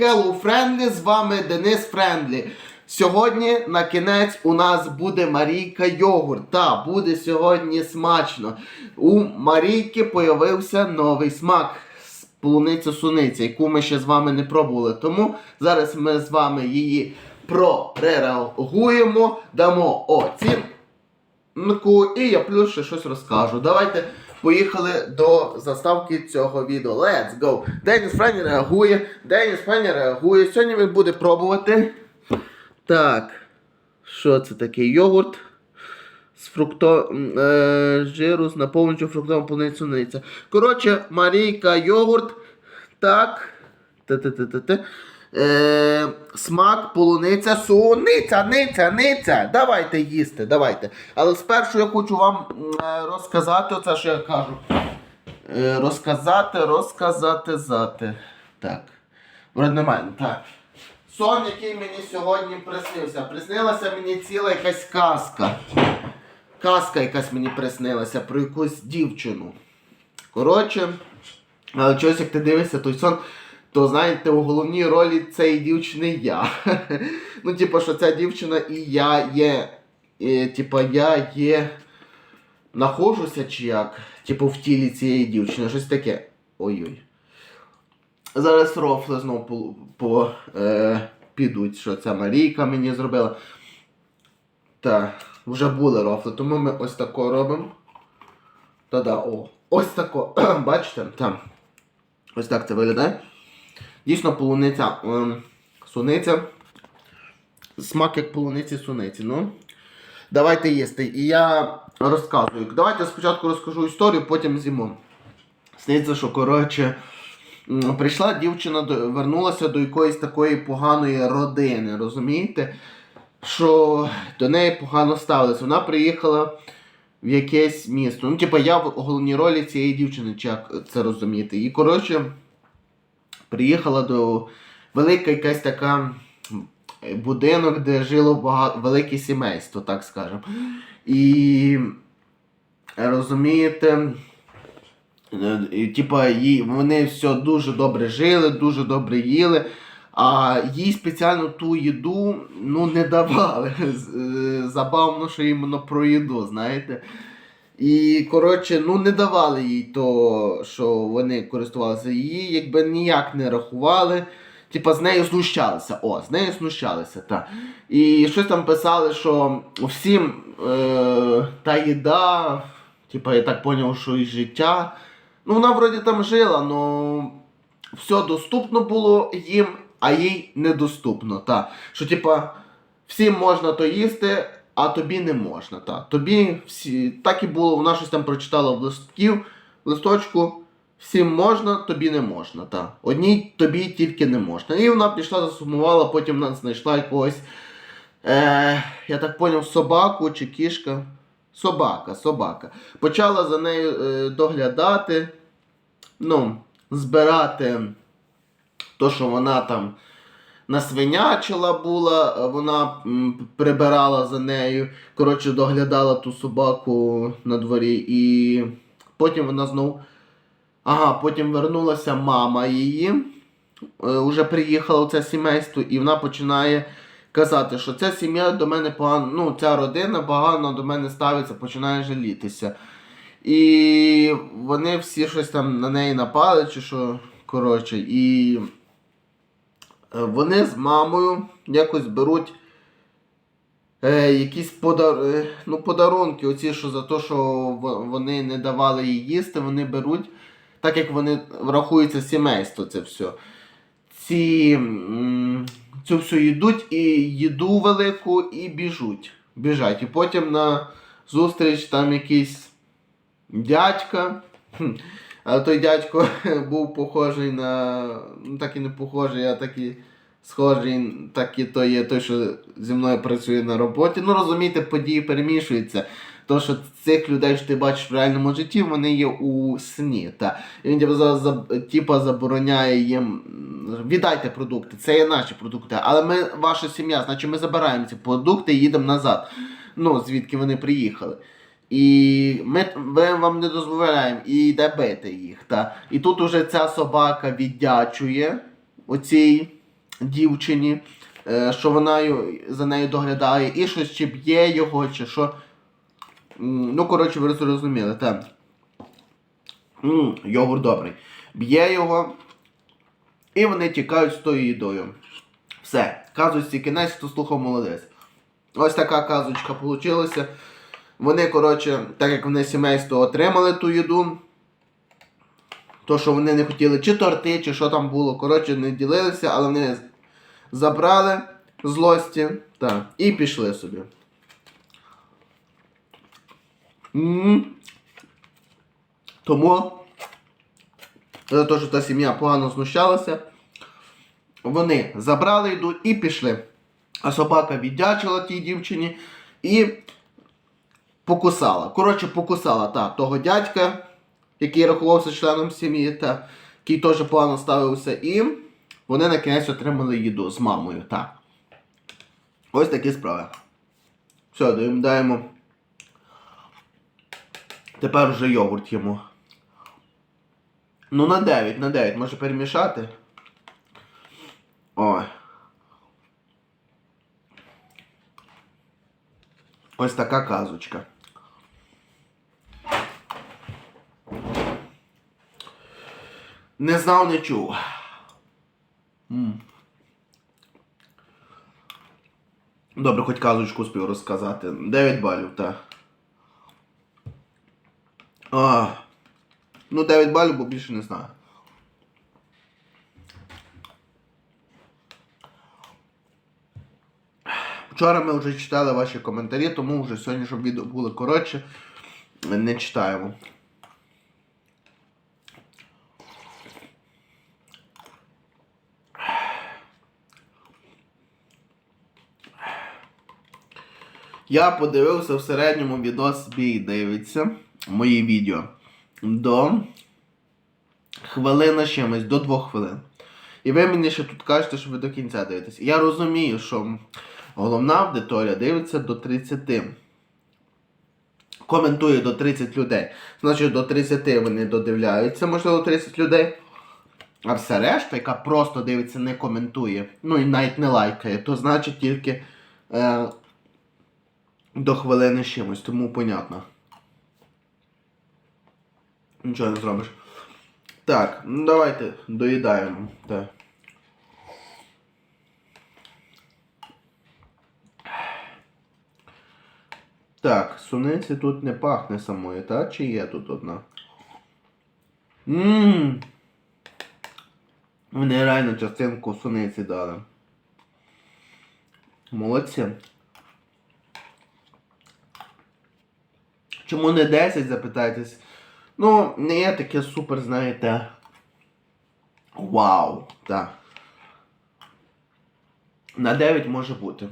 Hello Friendly, з вами Денис Френдлі. Сьогодні на кінець у нас буде Марійка йогурт. Та буде сьогодні смачно. У Марійки появився новий смак. Полуниця суниця, яку ми ще з вами не пробували. Тому зараз ми з вами її прореагуємо, дамо оцінку і я плюс ще щось розкажу. Давайте поїхали до заставки цього відео. Let's go! Деніс Френі реагує. Деніс Френі реагує. Сьогодні він буде пробувати. Так. Що це таке? Йогурт з фрукто... е, жиру з наповнюючим фруктовим полуницю. Коротше, Марійка йогурт. Так. Те-те-те-те-те. Е, смак, полуниця, суниця, ниця, ниця. Давайте їсти, давайте. Але спершу я хочу вам е, розказати оце, що я кажу. Е, розказати, розказати, зати. Так. Немає. Так. Сон, який мені сьогодні приснився. Приснилася мені ціла якась казка. Казка якась мені приснилася про якусь дівчину. Коротше, але чогось, як ти дивишся той сон, то знаєте, у головній ролі цієї дівчини я. ну, типу, що ця дівчина і я є. І, типу, я є. Нахожуся чи як? Типу в тілі цієї дівчини. Щось таке. Ой-ой. Зараз рофли знову по, по, е, підуть, що ця Марійка мені зробила. Так, вже були рофли, тому ми ось тако робимо. Та-да, о. Ось тако. Бачите? Там. Ось так це виглядає. Дійсно, полуниця. ем, суниця. Смак як полуниці суниці. Ну. Давайте їсти. І я розказую. Давайте спочатку розкажу історію, потім з'їмо. Сниться, що коротше. Прийшла дівчина, вернулася до якоїсь такої поганої родини, розумієте? Що до неї погано ставилися. Вона приїхала в якесь місто. Ну, типа, я в головній ролі цієї дівчини, чи як це розуміти. І коротше, приїхала до велика якась така будинок, де жило багато велике сімейство, так скажемо. І розумієте. Е, Типа, вони все дуже добре жили, дуже добре їли, а їй спеціально ту їду ну, не давали. Е, Забавно, що іменно про їду, знаєте. І, коротше, ну не давали їй то, що вони користувалися. Її якби ніяк не рахували. Типа з нею знущалися. О, з нею знущалися, так. І щось там писали, що всім е, та їда, типа я так зрозумів, що і життя. Ну, вона вроді там жила, але все доступно було їм, а їй недоступно. Та. Що, типа, всім можна то їсти, а тобі не можна. Та. Тобі всі. Так і було, вона щось там прочитала в листків, в листочку. Всім можна, тобі не можна. Та. Одній тобі тільки не можна. І вона пішла, засумувала, потім вона знайшла якогось. Е, я так поняв, собаку чи кішка. Собака, собака. Почала за нею е, доглядати, ну, збирати то, що вона там насвинячила була, е, вона прибирала за нею, коротше, доглядала ту собаку на дворі. І потім вона знов. Ага, потім вернулася мама її. е, Уже приїхала в це сімейство, і вона починає казати, що ця сім'я до мене погано, ну, ця родина погано до мене ставиться, починає жалітися. І вони всі щось там на неї напали, чи що, коротше, і е, вони з мамою якось беруть е, якісь подар... е, ну, подарунки, оці, що за те, що вони не давали їй їсти, вони беруть, так як вони рахуються сімейство, це все. Ці, цю всю їдуть і їду велику і біжуть. Біжать. І потім на зустріч там якийсь дядька. Але той дядько був похожий на. Ну так і не похожий, а такий схожий, так і то є той, що зі мною працює на роботі. Ну розумієте, події перемішуються. То, що цих людей, що ти бачиш в реальному житті, вони є у сні. Та. І він типу, за, за, типу, забороняє їм віддайте продукти, це є наші продукти. Але ми ваша сім'я, значить ми забираємо ці продукти і їдемо назад. Ну, звідки вони приїхали. І ми, ми вам не дозволяємо і йде бити їх. Та. І тут уже ця собака віддячує оцій дівчині, е, що вона за нею доглядає, і щось чи б'є його, чи що. Ну, коротше, ви зрозуміли, так. Йогурт добрий. Б'є його, і вони тікають з тою їдою. Все, казочці кінець, хто слухав молодець. Ось така казочка вийшла. Вони, коротше, так як вони сімейство отримали ту їду, то, що вони не хотіли, чи торти, чи що там було, коротше, не ділилися, але вони забрали злості так, і пішли собі. М. Тому, за те, що та сім'я погано знущалася, вони забрали їду і пішли. А собака віддячила тій дівчині і покусала. Коротше, покусала та, того дядька, який рахувався членом сім'ї, та, який теж погано ставився, і вони на кінець отримали їду з мамою. Та. Ось такі справи. Все, доїдаємо. Тепер вже йогурт йому. Ну, на 9, на 9. Може перемішати? Ой. Ось така казочка. Не знав, не чув. М. Добре, хоч казочку спів розказати. 9 балів, так. А. Ну, 9 балів, бо більше не знаю. Вчора ми вже читали ваші коментарі, тому вже сьогодні, щоб відео було коротше, не читаємо. Я подивився в середньому відос бій дивиться мої відео до хвилина з чимось, до двох хвилин. І ви мені ще тут кажете, що ви до кінця дивитесь. Я розумію, що головна аудиторія дивиться до 30. Коментує до 30 людей. Значить, до 30 вони додивляються, можливо, 30 людей. А все решта, яка просто дивиться, не коментує, ну і навіть не лайкає, то значить тільки е, до хвилини з чимось, тому понятно. Нічого не зробиш. Так, ну давайте доїдаємо. Так. Так, суниці тут не пахне самої, так? Чи є тут одна? Ммм. Вони реально частинку суниці дали. Молодці. Чому не 10, запитаєтесь? Ну, не є таке супер, знаєте. Вау, так. На 9 може бути.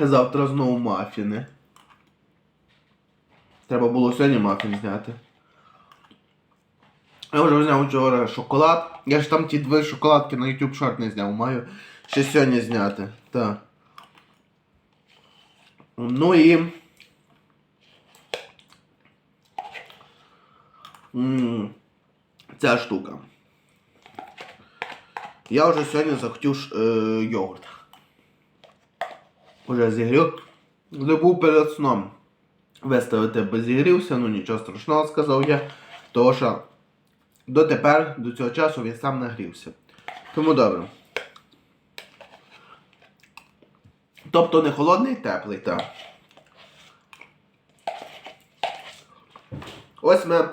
Завтра знову мафіни. Треба було сьогодні мафін зняти. Я вже зняв вчора шоколад. Я ж там ті дві шоколадки на YouTube шорт не зняв. Маю ще сьогодні зняти. Так. Ну і. Ця штука. Я вже сьогодні захотів е, йогурт. Уже зігрів. Забув перед сном виставити безігрівся, ну нічого страшного сказав я. Тому що дотепер, до цього часу я сам нагрівся. Тому добре. Тобто не холодний, теплий, так. Ось ми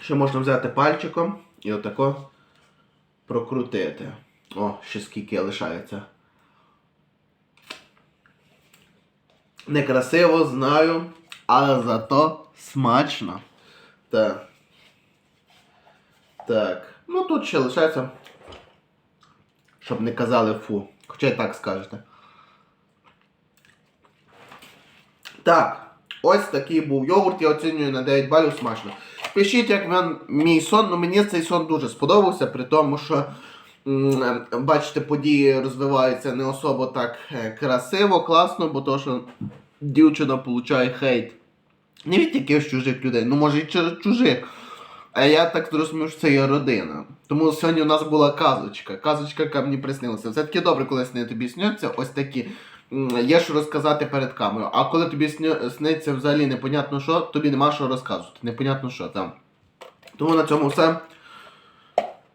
ще можна взяти пальчиком і отако прокрутити. О, ще скільки лишається. Некрасиво, знаю, але зато смачно. Так. Так. Ну тут ще лишається. Щоб не казали фу. Хоча й так скажете. Так. Ось такий був йогурт, я оцінюю на 9 балів смачно. Пишіть, як вам мій сон, ну мені цей сон дуже сподобався, при тому, що бачите, події розвиваються не особо так е, красиво, класно, бо то, що дівчина получає хейт Не від якихось чужих людей, ну може і чужих. А я так зрозумів, що це є родина. Тому сьогодні у нас була казочка. Казочка, яка мені приснилася. Все таки добре, коли сни тобі сняться, ось такі. Є що розказати перед камерою. А коли тобі сниться взагалі непонятно що, тобі нема що розказувати. Непонятно що там. Тому на цьому все.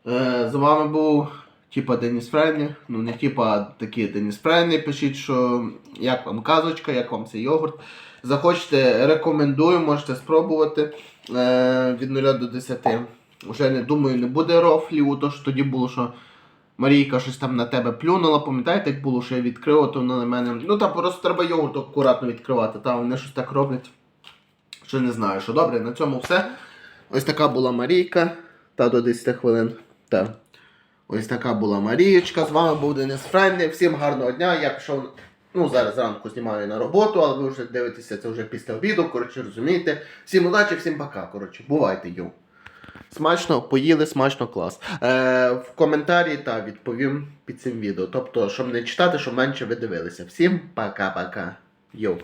Е, з вами був типа Деніс Френні. Ну не типа, а такий Деніс Френні. Пишіть, що як вам казочка, як вам цей йогурт. Захочете, рекомендую, можете спробувати е, від 0 до 10. Уже не думаю, не буде рофлів, то що тоді було, що Марійка щось там на тебе плюнула. Пам'ятаєте, як було, що я відкрив, то вона на мене. Ну там просто треба йогурт акуратно відкривати. Там вони щось так роблять. Що не знаю, що добре, на цьому все. Ось така була Марійка. Та до 10 хвилин. Та. Ось така була Марієчка. З вами був Денис Френді. Всім гарного дня. Я пішов. Ну, зараз зранку знімаю на роботу, але ви вже дивитеся це вже після обіду. Коротше, розумієте. Всім удачі, всім пока. Коротше, бувайте, йоу. Смачно, поїли, смачно клас. Е, в коментарі та відповім під цим відео. Тобто, щоб не читати, щоб менше ви дивилися. Всім пока-пока. Йоу.